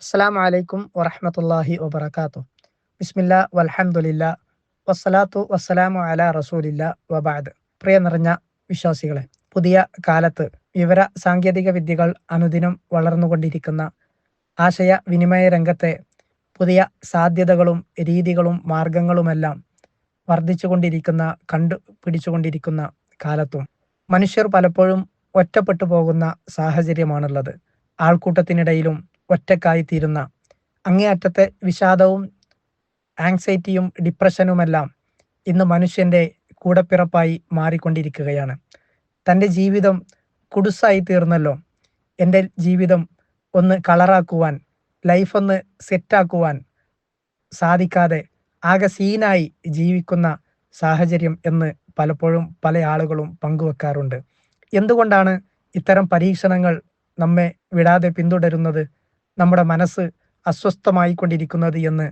അസ്സാം വലൈക്കും വറഹമത്തല്ലാഹി വബർക്കാത്തു ബിസ്മില്ല വലഹമുല്ല വസ്സലാത്തു വസ്സലാമു അല റസൂലില്ല വബാദ്. പ്രിയ നിറഞ്ഞ വിശ്വാസികളെ പുതിയ കാലത്ത് വിവര സാങ്കേതിക വിദ്യകൾ അനുദിനം വളർന്നുകൊണ്ടിരിക്കുന്ന ആശയ വിനിമയ രംഗത്തെ പുതിയ സാധ്യതകളും രീതികളും മാർഗങ്ങളുമെല്ലാം വർദ്ധിച്ചുകൊണ്ടിരിക്കുന്ന കണ്ടു പിടിച്ചുകൊണ്ടിരിക്കുന്ന കാലത്തും മനുഷ്യർ പലപ്പോഴും ഒറ്റപ്പെട്ടു പോകുന്ന സാഹചര്യമാണുള്ളത്. ആൾക്കൂട്ടത്തിനിടയിലും ഒറ്റക്കായിത്തീരുന്ന അങ്ങേയറ്റത്തെ വിഷാദവും ആങ്സൈറ്റിയും ഡിപ്രഷനുമെല്ലാം ഇന്ന് മനുഷ്യന്റെ കൂടപ്പിറപ്പായി മാറിക്കൊണ്ടിരിക്കുകയാണ്. തന്റെ ജീവിതം കുടുസായി തീർന്നല്ലോ എന്റെ ജീവിതം ഒന്ന് കളറാക്കുവാൻ ലൈഫ് ഒന്ന് സെറ്റാക്കുവാൻ സാധിക്കാതെ ആകെ സീനായി ജീവിക്കുന്ന സാഹചര്യം എന്ന് പലപ്പോഴും പല ആളുകളും പങ്കുവെക്കാറുണ്ട്. എന്തുകൊണ്ടാണ് ഇത്തരം പരീക്ഷണങ്ങൾ നമ്മെ വിടാതെ പിന്തുടരുന്നത്? നമ്മുടെ മനസ്സ് അസ്വസ്ഥമായി കൊണ്ടിരിക്കുന്നത് എന്ന്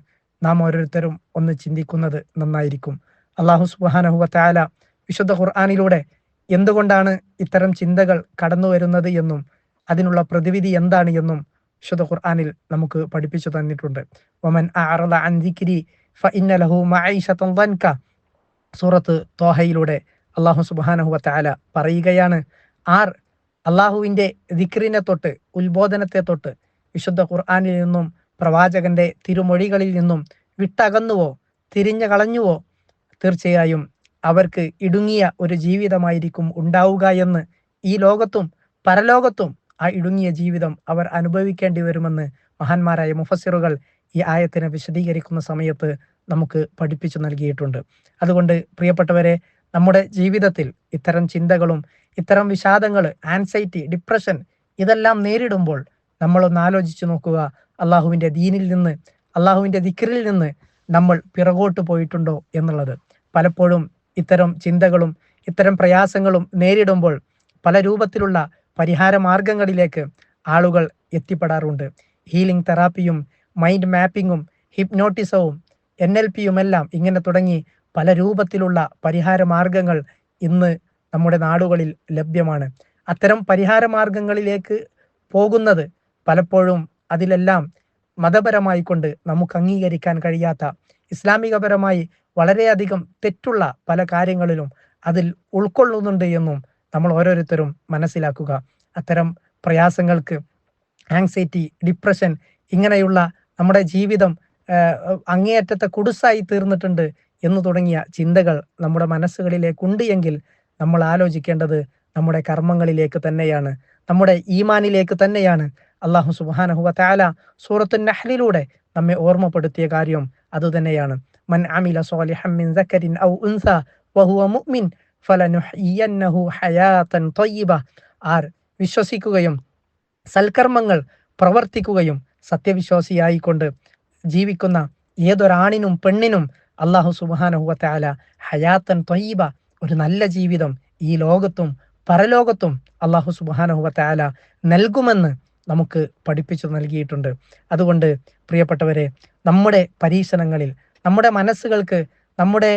നാം ഓരോരുത്തരും ഒന്ന് ചിന്തിക്കുന്നത് നന്നായിരിക്കും. അള്ളാഹു സുബാനഹുവ താല വിശുദ്ധ ഖുർആാനിലൂടെ എന്തുകൊണ്ടാണ് ഇത്തരം ചിന്തകൾ കടന്നു വരുന്നത് എന്നും അതിനുള്ള പ്രതിവിധി എന്താണ് എന്നും വിശുദ്ധ ഖുർആാനിൽ നമുക്ക് പഠിപ്പിച്ചു തന്നിട്ടുണ്ട്. ഒമൻ സൂറത്ത് തോഹയിലൂടെ അള്ളാഹു സുബാനഹുവ താല പറയുകയാണ് ആർ അള്ളാഹുവിന്റെ ദിക്റിനെ തൊട്ട് ഉത്ബോധനത്തെ തൊട്ട് വിശുദ്ധ ഖുർആാനിൽ നിന്നും പ്രവാചകന്റെ തിരുമൊഴികളിൽ നിന്നും വിട്ടകന്നുവോ തിരിഞ്ഞു കളഞ്ഞുവോ തീർച്ചയായും അവർക്ക് ഇടുങ്ങിയ ഒരു ജീവിതമായിരിക്കും ഉണ്ടാവുക എന്ന് ഈ ലോകത്തും പരലോകത്തും ആ ഇടുങ്ങിയ ജീവിതം അവർ അനുഭവിക്കേണ്ടി വരുമെന്ന് മഹാന്മാരായ മുഫസിറുകൾ ഈ ആയത്തിനെ വിശദീകരിക്കുന്ന സമയത്ത് നമുക്ക് പഠിപ്പിച്ചു നൽകിയിട്ടുണ്ട്. അതുകൊണ്ട് പ്രിയപ്പെട്ടവരെ നമ്മുടെ ജീവിതത്തിൽ ഇത്തരം ചിന്തകളും ഇത്തരം വിഷാദങ്ങൾ ആൻസൈറ്റി ഡിപ്രഷൻ ഇതെല്ലാം നേരിടുമ്പോൾ നമ്മളൊന്ന് ആലോചിച്ചു നോക്കുക. അള്ളാഹുവിന്റെ ദീനിൽ നിന്ന് അള്ളാഹുവിന്റെ ദിക്കറിൽ നിന്ന് നമ്മൾ പിറകോട്ട് പോയിട്ടുണ്ടോ എന്നുള്ളത്. പലപ്പോഴും ഇത്തരം ചിന്തകളും ഇത്തരം പ്രയാസങ്ങളും നേരിടുമ്പോൾ പല രൂപത്തിലുള്ള പരിഹാര മാർഗങ്ങളിലേക്ക് ആളുകൾ എത്തിപ്പെടാറുണ്ട്. ഹീലിംഗ് തെറാപ്പിയും മൈൻഡ് മാപ്പിങ്ങും ഹിപ്നോട്ടിസവും എൻ എൽ പിയുമെല്ലാം ഇങ്ങനെ തുടങ്ങി പല രൂപത്തിലുള്ള പരിഹാര മാർഗങ്ങൾ ഇന്ന് നമ്മുടെ നാടുകളിൽ ലഭ്യമാണ്. അത്തരം പരിഹാര മാർഗങ്ങളിലേക്ക് പോകുന്നത് പലപ്പോഴും അതിലെല്ലാം മതപരമായി കൊണ്ട് നമുക്ക് അംഗീകരിക്കാൻ കഴിയാത്ത ഇസ്ലാമികപരമായി വളരെയധികം തെറ്റുള്ള പല കാര്യങ്ങളിലും അതിൽ ഉൾക്കൊള്ളുന്നുണ്ട് എന്നും നമ്മൾ ഓരോരുത്തരും മനസ്സിലാക്കുക. അത്തരം പ്രയാസങ്ങൾക്ക് ആങ്സൈറ്റി ഡിപ്രഷൻ ഇങ്ങനെയുള്ള നമ്മുടെ ജീവിതം അങ്ങേയറ്റത്തെ കുടുസായി തീർന്നിട്ടുണ്ട് എന്ന് തുടങ്ങിയ ചിന്തകൾ നമ്മുടെ മനസ്സുകളിലേക്കുണ്ട് എങ്കിൽ നമ്മൾ ആലോചിക്കേണ്ടത് നമ്മുടെ കർമ്മങ്ങളിലേക്ക് തന്നെയാണ്. നമ്മുടെ ഈമാനിലേക്ക് തന്നെയാണ്. അള്ളാഹു സുബാനഹുവ താല സൂറത്തു നഹ്ലിലൂടെ നമ്മെ ഓർമ്മപ്പെടുത്തിയ കാര്യം അതുതന്നെയാണ്. മൻ അമില സ്വാലിഹം മിൻ ഔ ഉൻസ വഹുവ മുഅ്മിൻ ഹയാതൻ ത്വയ്യിബ ആർ വിശ്വസിക്കുകയും സൽക്കർമ്മങ്ങൾ പ്രവർത്തിക്കുകയും സത്യവിശ്വാസിയായിക്കൊണ്ട് ജീവിക്കുന്ന ഏതൊരാണിനും പെണ്ണിനും അള്ളാഹു സുബാനഹുവ താല ഹയാത്തൻ ത്വയ്യിബ ഒരു നല്ല ജീവിതം ഈ ലോകത്തും പരലോകത്തും അള്ളാഹു സുബാനഹുവ താല നൽകുമെന്ന് നമുക്ക് പഠിപ്പിച്ചു നൽകിയിട്ടുണ്ട്. അതുകൊണ്ട് പ്രിയപ്പെട്ടവരെ നമ്മുടെ പരീക്ഷണങ്ങളിൽ നമ്മുടെ മനസ്സുകൾക്ക് നമ്മുടെ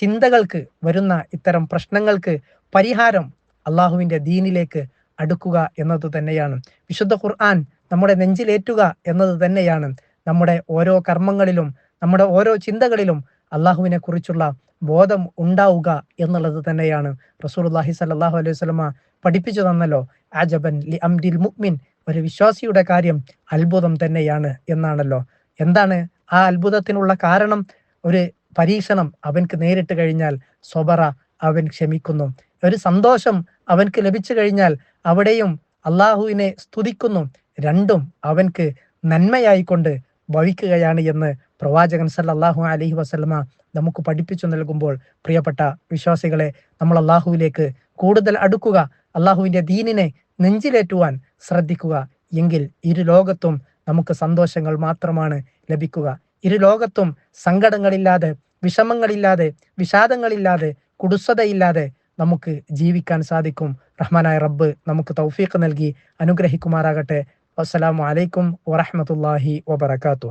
ചിന്തകൾക്ക് വരുന്ന ഇത്തരം പ്രശ്നങ്ങൾക്ക് പരിഹാരം അള്ളാഹുവിന്റെ ദീനിലേക്ക് അടുക്കുക എന്നത് തന്നെയാണ്. വിശുദ്ധ ഖുർആൻ നമ്മുടെ നെഞ്ചിലേറ്റുക എന്നത് തന്നെയാണ്. നമ്മുടെ ഓരോ കർമ്മങ്ങളിലും നമ്മുടെ ഓരോ ചിന്തകളിലും അള്ളാഹുവിനെ കുറിച്ചുള്ള ബോധം ഉണ്ടാവുക എന്നുള്ളത് തന്നെയാണ്. റസൂർല്ലാഹി സല്ലാഹു അലൈഹി സ്വലമ പഠിപ്പിച്ചു തന്നല്ലോ ആജബൻ ലി അംദിൽ മുഅ്മിൻ ഒരു വിശ്വാസിയുടെ കാര്യം അത്ഭുതം തന്നെയാണ് എന്നാണല്ലോ. എന്താണ് ആ അത്ഭുതത്തിനുള്ള കാരണം? ഒരു പരീക്ഷണം അവൻക്ക് നേരിട്ട് കഴിഞ്ഞാൽ സ്വബറ അവൻ ക്ഷമിക്കുന്നു. ഒരു സന്തോഷം അവൻക്ക് ലഭിച്ചു കഴിഞ്ഞാൽ അവിടെയും അള്ളാഹുവിനെ സ്തുതിക്കുന്നു. രണ്ടും അവൻക്ക് നന്മയായിക്കൊണ്ട് ഭവിക്കുകയാണ് എന്ന് പ്രവാചകൻ സല്ലാഹു അലഹി വസ്ലമ നമുക്ക് പഠിപ്പിച്ചു നൽകുമ്പോൾ പ്രിയപ്പെട്ട വിശ്വാസികളെ നമ്മൾ അള്ളാഹുവിലേക്ക് കൂടുതൽ അടുക്കുക അള്ളാഹുവിന്റെ ദീനിനെ നെഞ്ചിലേറ്റുവാൻ ശ്രദ്ധിക്കുക. എങ്കിൽ ഇരു ലോകത്തും നമുക്ക് സന്തോഷങ്ങൾ മാത്രമാണ് ലഭിക്കുക. ഇരു ലോകത്തും സങ്കടങ്ങളില്ലാതെ വിഷമങ്ങളില്ലാതെ വിഷാദങ്ങളില്ലാതെ കുടുസതയില്ലാതെ നമുക്ക് ജീവിക്കാൻ സാധിക്കും. റഹ്മാനായ റബ്ബ് നമുക്ക് തൗഫീഖ് നൽകി അനുഗ്രഹിക്കുമാറാകട്ടെ. അസ്സലാമു അലൈക്കും വറഹമത്തല്ലാഹി വബർക്കാത്തു